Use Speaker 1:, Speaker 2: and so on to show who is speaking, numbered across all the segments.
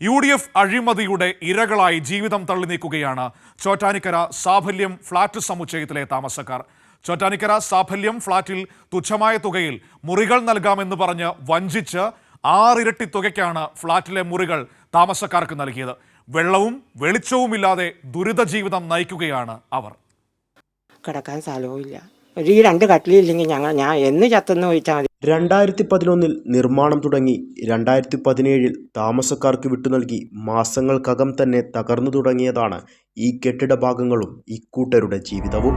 Speaker 1: U D F അഴിമതിയുടെ ഇരകളായി ജീവിതം തള്ളി നീക്കുകയാണ് ചോറ്റാനിക്കര സാഫല്യം ഫ്ളാറ്റ് സമുച്ചയത്തിലെ താമസക്കാർ. ചോറ്റാനിക്കര സാഫല്യം ഫ്ളാറ്റിൽ തുച്ഛമായ തുകയിൽ മുറികൾ നൽകാമെന്ന് പറഞ്ഞ് വഞ്ചിച്ച് ആറിരട്ടി തുകയ്ക്കാണ് ഫ്ളാറ്റിലെ മുറികൾ താമസക്കാർക്ക് നൽകിയത്. വെള്ളവും വെളിച്ചവുമില്ലാതെ ദുരിത ജീവിതം നയിക്കുകയാണ് അവർ.
Speaker 2: കിടക്കാൻ സ്ഥലവും ഇല്ല ഒരു രണ്ട് കട്ടിലില്ലെങ്കിൽ ഞങ്ങൾ ഞാൻ എന്ന് ചത്തെന്ന് ചോദിച്ചാൽ
Speaker 3: രണ്ടായിരത്തി പതിനൊന്നിൽ നിർമ്മാണം തുടങ്ങി രണ്ടായിരത്തി പതിനേഴിൽ താമസക്കാർക്ക് വിട്ടു നൽകി മാസങ്ങൾക്കകം തന്നെ തകർന്നു തുടങ്ങിയതാണ് ഈ കെട്ടിട ഭാഗങ്ങളും ഇക്കൂട്ടരുടെ ജീവിതവും.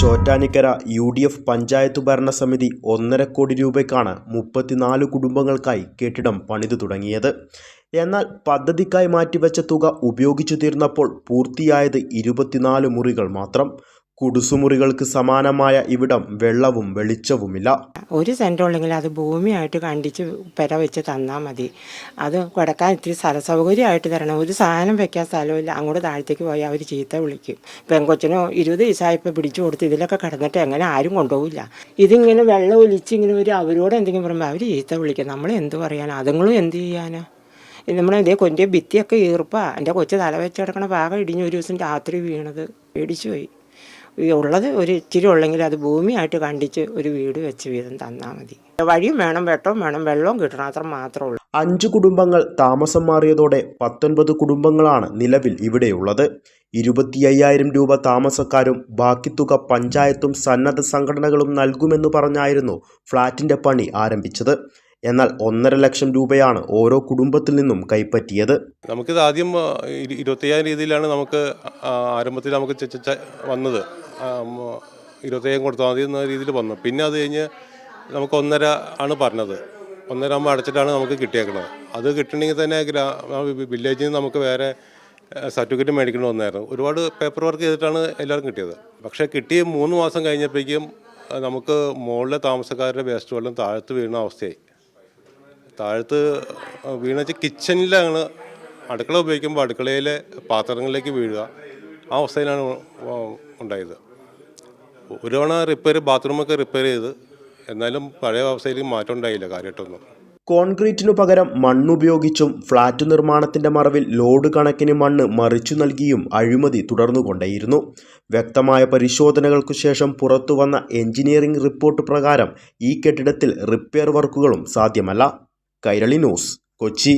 Speaker 3: Chottanikkara U D F panchayat ഭരണസമിതി ഒന്നര കോടി രൂപയ്ക്കാണ് മുപ്പത്തിനാല് കുടുംബങ്ങൾക്കായി കെട്ടിടം പണിതു തുടങ്ങിയത്. എന്നാൽ പദ്ധതിക്കായി മാറ്റിവെച്ച തുക ഉപയോഗിച്ചു തീർന്നപ്പോൾ പൂർത്തിയായത് ഇരുപത്തിനാല് മുറികൾ മാത്രം. കുടുസുമുറികൾക്ക് സമാനമായ ഇവിടം വെള്ളവും വെളിച്ചവുമില്ല.
Speaker 2: ഒരു സെന്റ് ഉള്ളെങ്കിൽ അത് ഭൂമിയായിട്ട് കണ്ടിച്ച് പെര വെച്ച് തന്നാൽ മതി. അത് കിടക്കാൻ ഇത്തിരി സ്ഥല സൗകര്യമായിട്ട് തരണം. ഒരു സാധനം വെക്കാൻ സ്ഥലമില്ല. അങ്ങോട്ട് താഴത്തേക്ക് പോയി അവർ ചീത്ത വിളിക്കും. പെങ്കൊച്ചിനോ ഇരുപത് ദിവസമായിപ്പോൾ പിടിച്ചു കൊടുത്ത് ഇതിലൊക്കെ കിടന്നിട്ട് എങ്ങനെ ആരും കൊണ്ടുപോകില്ല ഇതിങ്ങനെ വെള്ളം ഒലിച്ച് ഇങ്ങനെ ഒരു അവരോട് എന്തെങ്കിലും പറയുമ്പോൾ അവർ ചീത്ത വിളിക്കും. നമ്മൾ എന്ത് പറയാനാ? അതുങ്ങളും എന്ത് ചെയ്യാനാ? നമ്മളെ ഇതേ കൊന്റെ ഭിത്തിയൊക്കെ ഈർപ്പാ. എന്റെ കൊച്ചു തല വെച്ച് കിടക്കണ ഭാഗം ഇടിഞ്ഞ് ഒരു ദിവസം രാത്രി വീണത്. പേടിച്ചു പോയി ഉള്ളത് ഒരു ഇച്ചിരി ഉള്ളെങ്കിൽ അത് ഭൂമിയായിട്ട് കണ്ടിച്ച് ഒരു വീട് വെച്ച് വീതം തന്നാൽ മതി. വഴിയും വേണം വെട്ടവും വേണം വെള്ളവും കിട്ടണം അത്ര മാത്രമേ ഉള്ളൂ.
Speaker 3: അഞ്ച് കുടുംബങ്ങൾ താമസം മാറിയതോടെ പത്തൊൻപത് കുടുംബങ്ങളാണ് നിലവിൽ ഇവിടെയുള്ളത്. ഇരുപത്തി അയ്യായിരം രൂപ താമസക്കാരും ബാക്കി തുക പഞ്ചായത്തും സന്നദ്ധ സംഘടനകളും നൽകുമെന്ന് പറഞ്ഞായിരുന്നു ഫ്ളാറ്റിന്റെ പണി ആരംഭിച്ചത്. എന്നാൽ ഒന്നര ലക്ഷം രൂപയാണ് ഓരോ കുടുംബത്തിൽ നിന്നും കൈപ്പറ്റിയത്.
Speaker 4: നമുക്കിത് ആദ്യം ഇരുപത്തയ്യായിരം രീതിയിലാണ് നമുക്ക് ആരംഭത്തിൽ നമുക്ക് വന്നത്. ഇരുപത്തയ്യായിരം കൊടുത്താൽ മതി എന്ന രീതിയിൽ വന്നു. പിന്നെ അത് കഴിഞ്ഞ് നമുക്ക് ഒന്നര ആണ് പറഞ്ഞത്. ഒന്നര ആകുമ്പോൾ അടച്ചിട്ടാണ് നമുക്ക് കിട്ടിയേക്കുന്നത് അത് കിട്ടണമെങ്കിൽ തന്നെ ഗ്രാ വില്ലേജിൽ നിന്ന് നമുക്ക് വേറെ സർട്ടിഫിക്കറ്റ് മേടിക്കേണ്ടി വന്നായിരുന്നു. ഒരുപാട് പേപ്പർ വർക്ക് ചെയ്തിട്ടാണ് എല്ലാവർക്കും കിട്ടിയത്. പക്ഷേ കിട്ടിയ മൂന്ന് മാസം കഴിഞ്ഞപ്പോഴേക്കും നമുക്ക് മുകളിലെ താമസക്കാരുടെ വേസ്റ്റ് വെള്ളം താഴത്ത് വീണ അവസ്ഥയായി. താഴത്ത് വീണ കിച്ചണിലാണ് അടുക്കള ഉപയോഗിക്കുമ്പോൾ അടുക്കളയിലെ പാത്രങ്ങളിലേക്ക് വീഴുക. ആ അവസ്ഥയിലാണ് ഉണ്ടായത്. ഒരു തവണ റിപ്പയർ ബാത്റൂമൊക്കെ റിപ്പയർ ചെയ്ത് എന്നാലും പഴയ അവസ്ഥയിലേക്ക് മാറ്റം ഉണ്ടായില്ല കാര്യമായിട്ടൊന്നും.
Speaker 3: കോൺക്രീറ്റിനു പകരം മണ്ണുപയോഗിച്ചും ഫ്ളാറ്റ് നിർമ്മാണത്തിന്റെ മറവിൽ ലോഡ് കണക്കിന് മണ്ണ് മറിച്ചു നൽകിയും അഴിമതി തുടർന്നുകൊണ്ടേയിരുന്നു. വ്യക്തമായ പരിശോധനകൾക്കു ശേഷം പുറത്തുവന്ന എഞ്ചിനീയറിംഗ് റിപ്പോർട്ട് പ്രകാരം ഈ കെട്ടിടത്തിൽ റിപ്പയർ വർക്കുകളും സാധ്യമല്ല. കൈരളി ന്യൂസ് കൊച്ചി.